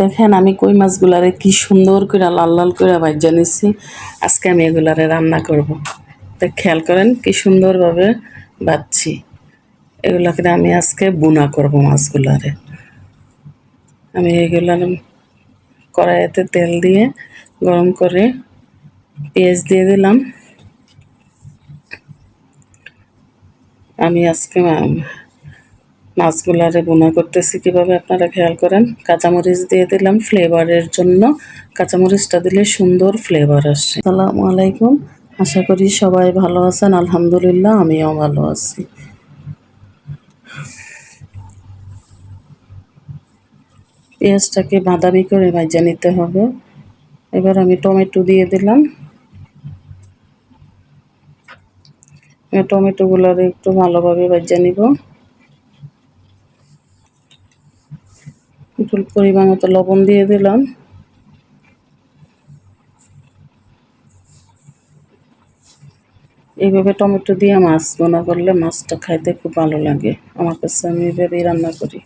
দেখেন আমি কই মাছগুলারে কি সুন্দর করে লাল লাল করে ভাজা নিছি। আজকে আমি এগুলারে রান্না করব। তো খেয়াল করেন কি সুন্দরভাবে বাচ্ছি এগুলাকে আমি আজকে বুনা করব মাছগুলারে। আমি এগুলার কড়াইতে তেল দিয়ে গরম করে পেঁয়াজ দিয়ে দিলাম। আমি আজকে মাছগুলারে বোনা করতেছি কীভাবে আপনারা খেয়াল করেন? কাঁচামরিচ দিয়ে দিলাম ফ্লেভারের জন্য। কাঁচামরিচটা দিলে সুন্দর ফ্লেভার আসে। আসসালামু আলাইকুম। আশা করি সবাই ভালো আছেন। আলহামদুলিল্লাহ, আমিও ভালো আছি। পেঁয়াজটাকে বাদামি করে ভাজা নিতে হবে। এবার আমি টমেটো দিয়ে দিলাম। টমেটোগুলোর একটু ভালোভাবে ভাজা নিব। একটু পরিমাণ মতো লবণ দিয়ে দিলাম। এইভাবে টমেটো দিয়ে মাছ বোনা করলে মাছটা খাইতে খুব ভালো লাগে। আমার কাছে আমি এভাবেই রান্না করি।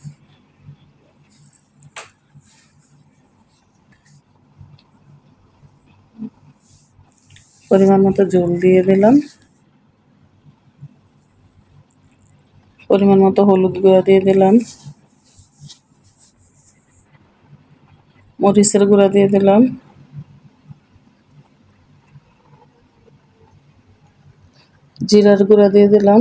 পরিমাণ মতো জল দিয়ে দিলাম। পরিমাণ মতো হলুদ গুঁড়া দিয়ে দিলাম। মরিচের গুঁড়া দিয়ে দিলাম। জিরার গুঁড়া দিয়ে দিলাম।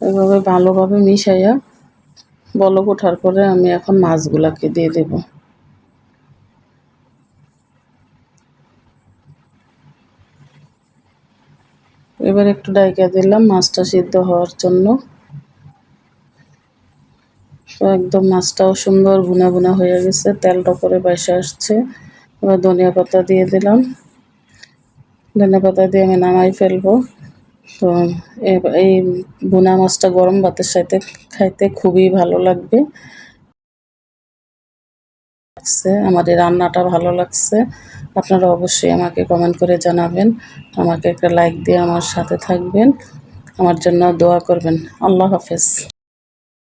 এভাবে ভালোভাবে মিশাইয়া বলক ওঠার পরে আমি এখন মাছগুলাকে দিয়ে দেব। এবার একটু ডাইকা দিলাম মাছটা সিদ্ধ হওয়ার জন্য। তো একদম মাছটাও সুন্দর বুনা বুনা হয়ে গেছে, তেলটা করে বাইসে আসছে। এবার ধনিয়া পাতা দিয়ে দিলাম। ধনিয়া পাতা দিয়ে আমি নামাই ফেলব। তো এই বুনা মাছটা গরম ভাতের সাথে খাইতে খুবই ভালো লাগবে। লাগছে, আমার এই রান্নাটা ভালো লাগছে। আপনারা অবশ্যই আমাকে কমেন্ট করে জানাবেন। আমাকে একটা লাইক দিয়ে আমার সাথে থাকবেন। আমার জন্য দোয়া করবেন। আল্লাহ হাফেজ।